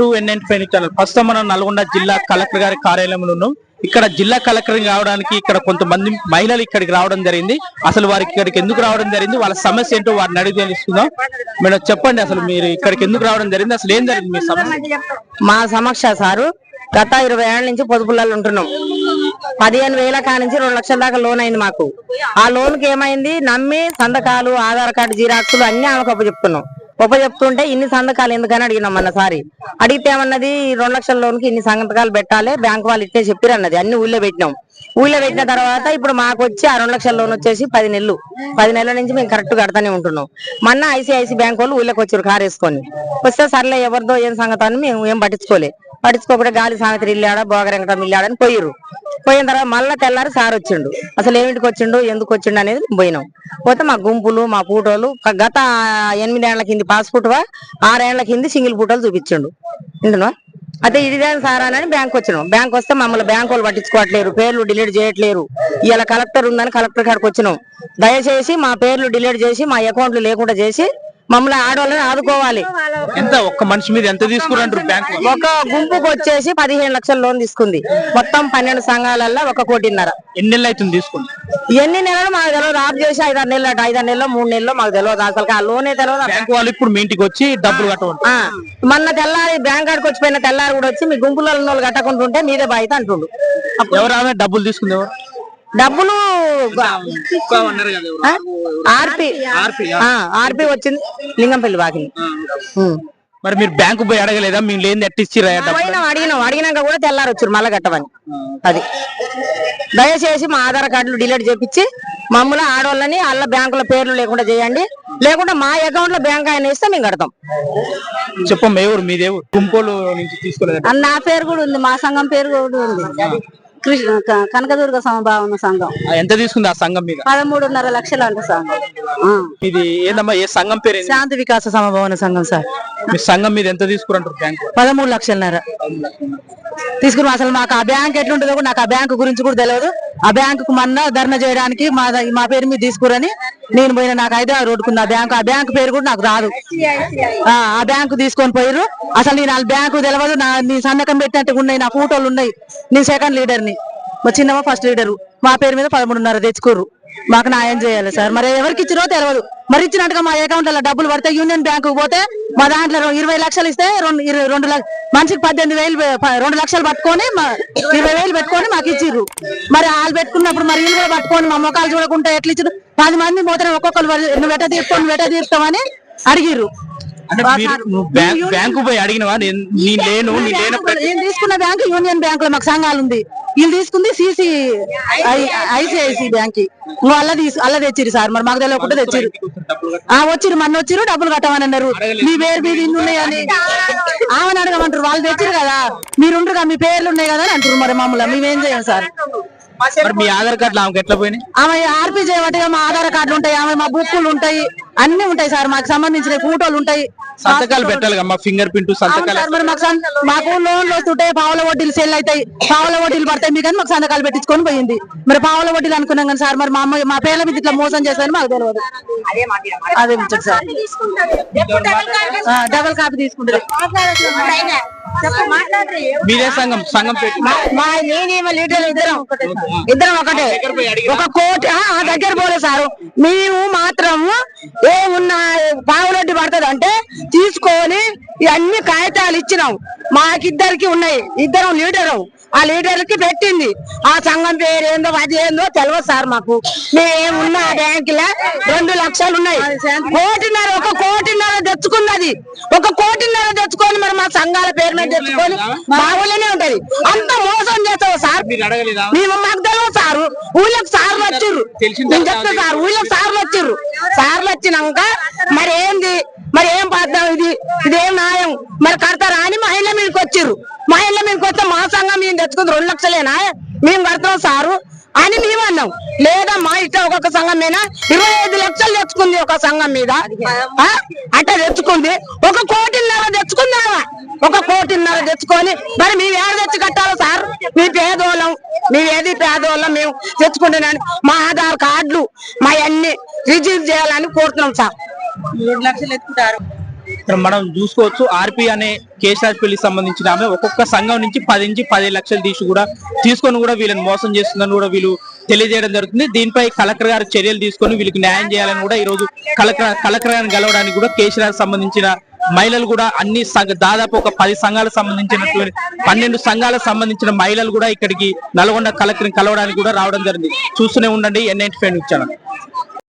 To NN ఫెనీ channel. ప్రస్తుతం మనం నల్గొండ జిల్లా కలెక్టర్ గారి కార్యాలయంలో ఉన్నాం. ఇక్కడ జిల్లా కలెక్టర్ రావడానికి ఇక్కడ కొంతమంది మహిళలు ఇక్కడికి రావడం జరిగింది. అసలు వారికి ఇక్కడికి ఎందుకు రావడం జరిగింది? వాళ్ళ సమస్య ఏంటో వారిని అడిగి తెలుసుకుందాం. మేడం చెప్పండి అసలు మీరు ఇక్కడికి ఎందుకు రావడం జరిగింది? అసలు ఏం జరిగింది మీ సమస్య? మా సమక్ష సారు గత ఇరవై ఏళ్ళ నుంచి పొదుపులలో ఉంటున్నాం. పదిహేను వేల కా నుంచి రెండు లక్షల దాకా లోన్ అయింది మాకు. ఆ లోన్కి ఏమైంది? నమ్మి సంతకాలు ఆధార్ కార్డు జీరాక్సులు అన్ని ఆమెకు చెప్తున్నాం ఒప్ప చెప్తుంటే ఇన్ని సంతకాలు ఎందుకని అడిగినాం మొన్నసారి అడిగితే ఏమన్నది ఈ రెండు లక్షల లోన్కి ఇన్ని సంతకాలు పెట్టాలి బ్యాంక్ వాళ్ళు ఇట్టే చెప్పారు అన్నది అన్ని ఊళ్ళో పెట్టినాం. ఊళ్ళో పెట్టిన తర్వాత ఇప్పుడు మాకు వచ్చి ఆ రెండు లక్షల లోన్ వచ్చేసి పది నెలలు. పది నెలల నుంచి మేము కరెక్ట్ కడతానే ఉంటున్నాం. మొన్న ఐసిఐసి బ్యాంక్ వాళ్ళు ఊళ్ళోకి వచ్చారు కారు వేసుకొని. వస్తే సర్లే ఎవరిదో ఏం సంగతి అని మేము ఏం పట్టించుకోలే. పట్టించుకోకుండా గాలి సామెత్రి ఇల్లాడా భోగరంగటం ఇల్లాడని పోయిరు పోయిన తర్వాత మళ్ళా తెల్లారి సార్ వచ్చిండు. అసలు ఏమిటికి వచ్చిండు ఎందుకు వచ్చిండు అనేది పోయినాం. పోతే మా గుంపులు మా ఫోటోలు గత ఎనిమిదేళ్ళ కింది పాస్పోర్ట్ ఆరేళ్ళ కింది సింగిల్ ఫోటోలు చూపించిండు. వింటున్నా అయితే ఇదే సార్ అని బ్యాంక్ వచ్చినాం. బ్యాంక్ వస్తే మమ్మల్ని బ్యాంక్ వాళ్ళు పట్టించుకోవట్లేరు. పేర్లు డిలీట్ చేయట్లేరు. ఇలా కలెక్టర్ ఉందని కలెక్టర్ కాడికి వచ్చినాం. దయచేసి మా పేర్లు డిలీట్ చేసి మా అకౌంట్లు లేకుండా చేసి మమ్మల్ని ఆడవాళ్ళని ఆదుకోవాలి. ఎంత? ఒక్క మనిషి మీద ఎంత తీసుకురంటారు బ్యాంక్ ఒక గుంపుకు వచ్చేసి పదిహేను లక్షల లోన్ తీసుకుంది. మొత్తం పన్నెండు సంఘాలల్లో ఒక కోటిన్నర. ఎన్ని నెలలు అవుతుంది తీసుకుంది ఎన్ని నెలలు మాకు తెలియదు ఆఫ్ చేసి ఐదారు నెలలు అట ఐదారు నెలలు మూడు నెలలు మాకు తెలియదు అసలు ఆ లోనే తెలియదు బ్యాంక్ వాళ్ళు ఇప్పుడు మీ ఇంటికి వచ్చి డబ్బులు కట్టమంటారు. ఆ, మొన్న తెల్లారి బ్యాంక్ కాడికి వచ్చిపోయిన తెల్లారి కూడా వచ్చి మీ గుంపులో ఉన్న వాళ్ళు కట్టకుంటుంటే మీదే బాధ్యత అంటుండు. ఎవరు ఆమె డబ్బులు తీసుకుంది ఎవరు? డబ్బులు ఎవరు? ఆర్పి. ఆర్పి, ఆర్పి వచ్చింది. లింగంపల్లి బాకిని ఉం. మరి మీరు బ్యాంకు పోయి అడగలేదా? మేము లేని ఎట్టిచ్చిరా డబ్బులు? పోయినాం అడిగినాం. అడిగినాక కూడా తెల్లారి వచ్చారు. మళ్ళా కట్టమని. అది. దయచేసి మా ఆధార్ కార్డులు డిలీట్ చేపించి మమ్మల్ని ఆడవాళ్ళని వాళ్ళ బ్యాంకుల పేర్లు లేకుండా చేయండి. లేకుంటే మా అకౌంట్లో బ్యాంక్ ఆయన ఇస్తే మేము కడతాం. చెప్పమ్మ ఎవరు మీదేవు గుంపోలు నుంచి తీసుకోలేదు? నా పేరు కూడా ఉంది మా సంఘం పేరు కూడా ఉంది. కనకదుర్గ సమభావన సంఘం. ఎంత తీసుకుంది ఆ సంఘం మీద? పదమూడున్నర లక్షలు అంట సంఘం. ఇది ఏందమ్మా ఏ సంఘం పేరు? శాంతి వికాస సమభవన సంఘం సార్. మీ సంఘం మీద ఎంత తీసుకురంటారు బ్యాంకు? పదమూడు లక్షలన్నర. తీసుకున్నాం అసలు మాకు ఆ బ్యాంక్ ఎట్లుంటుందో కూడా నాకు ఆ బ్యాంక్ గురించి కూడా తెలియదు ఆ బ్యాంకు మొన్న ధర్నా చేయడానికి మా మా పేరు మీద తీసుకురని నేను పోయిన నాకు హైదరాబాద్ రోడ్డుకుంది ఆ బ్యాంకు ఆ బ్యాంకు పేరు కూడా నాకు రాదు. ఆ బ్యాంకు తీసుకొని పోయిర్రు. అసలు నేను ఆ బ్యాంకు తెలియదు నా నీ సంతకం పెట్టినట్టు ఉన్నాయి. నా ఫోటోలు ఉన్నాయి. నేను సెకండ్ లీడర్ని. మా చిన్నమ్మ ఫస్ట్ లీడర్ మా పేరు మీద పదమూడున్నర తెచ్చుకోరు మాకు న్యాయం చేయాలి సార్. మరి ఎవరికి ఇచ్చిరో తెలియదు మరి ఇచ్చినట్టుగా మా అకౌంట్లో డబ్బులు పడితే యూనియన్ బ్యాంకు పోతే మా దాంట్లో ఇరవై లక్షలు ఇస్తే రెండు రెండు మనిషికి పద్దెనిమిది వేలు రెండు లక్షలు పట్టుకొని ఇరవై వేలు పెట్టుకొని మాకు ఇచ్చిర్రు. మరి వాళ్ళు పెట్టుకున్నప్పుడు మరి వీళ్ళు కూడా పట్టుకొని మా మొక్కలు చూడకుండా ఎట్లా ఇచ్చారు పది మంది పోతే ఒక్కొక్కరు మరి నువ్వు వెట తీర్చుకో అడిగిర్రు. బ్యాంక్ పోయి అడిగినవా? నేను లేను తీసుకున్న బ్యాంక్ యూనియన్ బ్యాంక్లో మాకు సంఘాలు ఉంది వీళ్ళు తీసుకుంది సిసి ఐసిఐసి బ్యాంక్. నువ్వు అల్ల తీసు అల్ల తెచ్చిరు సార్. మరి మాకు తెలియకుండా తెచ్చిరు ఆ వచ్చిరు మొన్న వచ్చిరు డబ్బులు కట్టమని అన్నారు. మీ పేరు మీద ఇన్ని ఉన్నాయని ఆమెను అడగమంటారు. వాళ్ళు తెచ్చిరు కదా. మీరుంటారు మీ పేర్లు ఉన్నాయి కదా అని అంటారు మరి మమ్మల్ని. మేమేం చేయం సార్? మరి మీ ఆధార్ కార్డులు ఆమెకి ఎట్లా పోయినాయి? ఆమె ఆర్పీ చేయబట్టిగా మా ఆధార్ కార్డులు ఉంటాయి ఆమె మా బుక్కులు ఉంటాయి అన్ని ఉంటాయి సార్. మాకు సంబంధించిన ఫోటోలు ఉంటాయి. సంతకాలు పెట్టాలి మా ఫింగర్ ప్రింట్ సంతకాలు సార్, మరి మాకు మాకు లోన్లు వస్తుంటాయి పావుల వడ్డీలు సెల్ అవుతాయి. పావుల వడ్డీలు పడతాయి మీకు మాకు సంతకాలు పెట్టించుకొని పోయింది. మరి పావుల వడ్డీలు అనుకున్నాం కానీ సార్ మరి మా అమ్మ మా పేర్ల మీద ఇట్లా మోసం చేస్తారని మాకు తెలియదు అదే ముచ్చట సార్. డబల్ కాపీ తీసుకుంటారు. మీదే సంఘం సంఘం నేనేమో లీటర్ ఇద్దరం. ఇద్దరం ఒకటే. ఒక కోటి దగ్గర పోలే సారు. మేము మాత్రం ఏమున్నా పావులొడ్డి పడుతుంది అంటే తీసుకొని ఇవన్నీ కాగితాలు ఇచ్చినాం. మాకిద్దరికి ఉన్నాయి. ఇద్దరం లీడరు. ఆ లీడర్కి పెట్టింది. ఆ సంఘం పేరు ఏందో అది ఏందో తెలియదు సార్ మాకు. మేమున్న బ్యాంకులో రెండు లక్షలు ఉన్నాయి. కోటిన్నర ఒక కోటిన్నర తెచ్చుకున్నది ఒక కోటిన్నర తెచ్చుకొని మరి మా సంఘాల పేరు మీద తెచ్చుకొని మా ఊళ్ళోనే ఉంటది. అంత మోసం చేస్తావు సార్. మేము మాకు తెలియదు సారు ఊళ్ళకి సార్లు వచ్చిర్రు. నేను చెప్తా సార్ ఊళ్ళకి సార్లు వచ్చిర్రు. సార్లు వచ్చినాక మరి ఏంది? మరి ఏం పాద్దాం ఇది? ఇదేం న్యాయం? మరి కడతారా అని మా ఇళ్ళ మీదకి వచ్చిర్రు. మా ఇళ్ళ మీదకి వస్తే మా సంఘం మేము తెచ్చుకుంది? రెండు లక్షలేనా? మేము కడతాం సారు అని మేము అన్నాం. లేదా మా ఇట్లా ఒక్కొక్క సంఘం మీద ఇరవై ఐదు లక్షలు తెచ్చుకుంది ఒక సంఘం మీద. అట్లా తెచ్చుకుంది. ఒక కోటిన్నర తెచ్చుకుందామా ఒక కోటిన్నర తెచ్చుకొని మరి మేము ఏడ తెచ్చి కట్టాలి సార్? మీ పేదోళ్ళం. మేము ఏది పేదోళ్ళం మేము తెచ్చుకుంటున్నాను మా ఆధార్ కార్డులు మా అన్ని రిజీవ్ చేయాలని కోరుతున్నాం సార్. మూడు లక్షలు ఎత్తుకుంటారు ఇక్కడ మనం చూసుకోవచ్చు ఆర్పి అనే కేశరాజపల్లికి సంబంధించిన ఆమె ఒక్కొక్క సంఘం నుంచి పది నుంచి పది లక్షలు తీసి కూడా తీసుకొని కూడా వీళ్ళని మోసం చేస్తుందని కూడా వీళ్ళు తెలియజేయడం జరుగుతుంది. దీనిపై కలెక్టర్ గారు చర్యలు తీసుకొని వీళ్ళకి న్యాయం చేయాలని కూడా ఈ రోజు కలెక్టర్ కలెక్టర్ గారిని గెలవడానికి కూడా కేశరాజ్ సంబంధించిన మహిళలు కూడా అన్ని దాదాపు ఒక పది సంఘాలకు సంబంధించినటువంటి పన్నెండు సంఘాలకు సంబంధించిన మహిళలు కూడా ఇక్కడికి నల్గొండ కలెక్టర్ కలవడానికి కూడా రావడం జరిగింది. చూస్తూనే ఉండండి ఎన్ఐటి ఫైవ్ ఛానల్.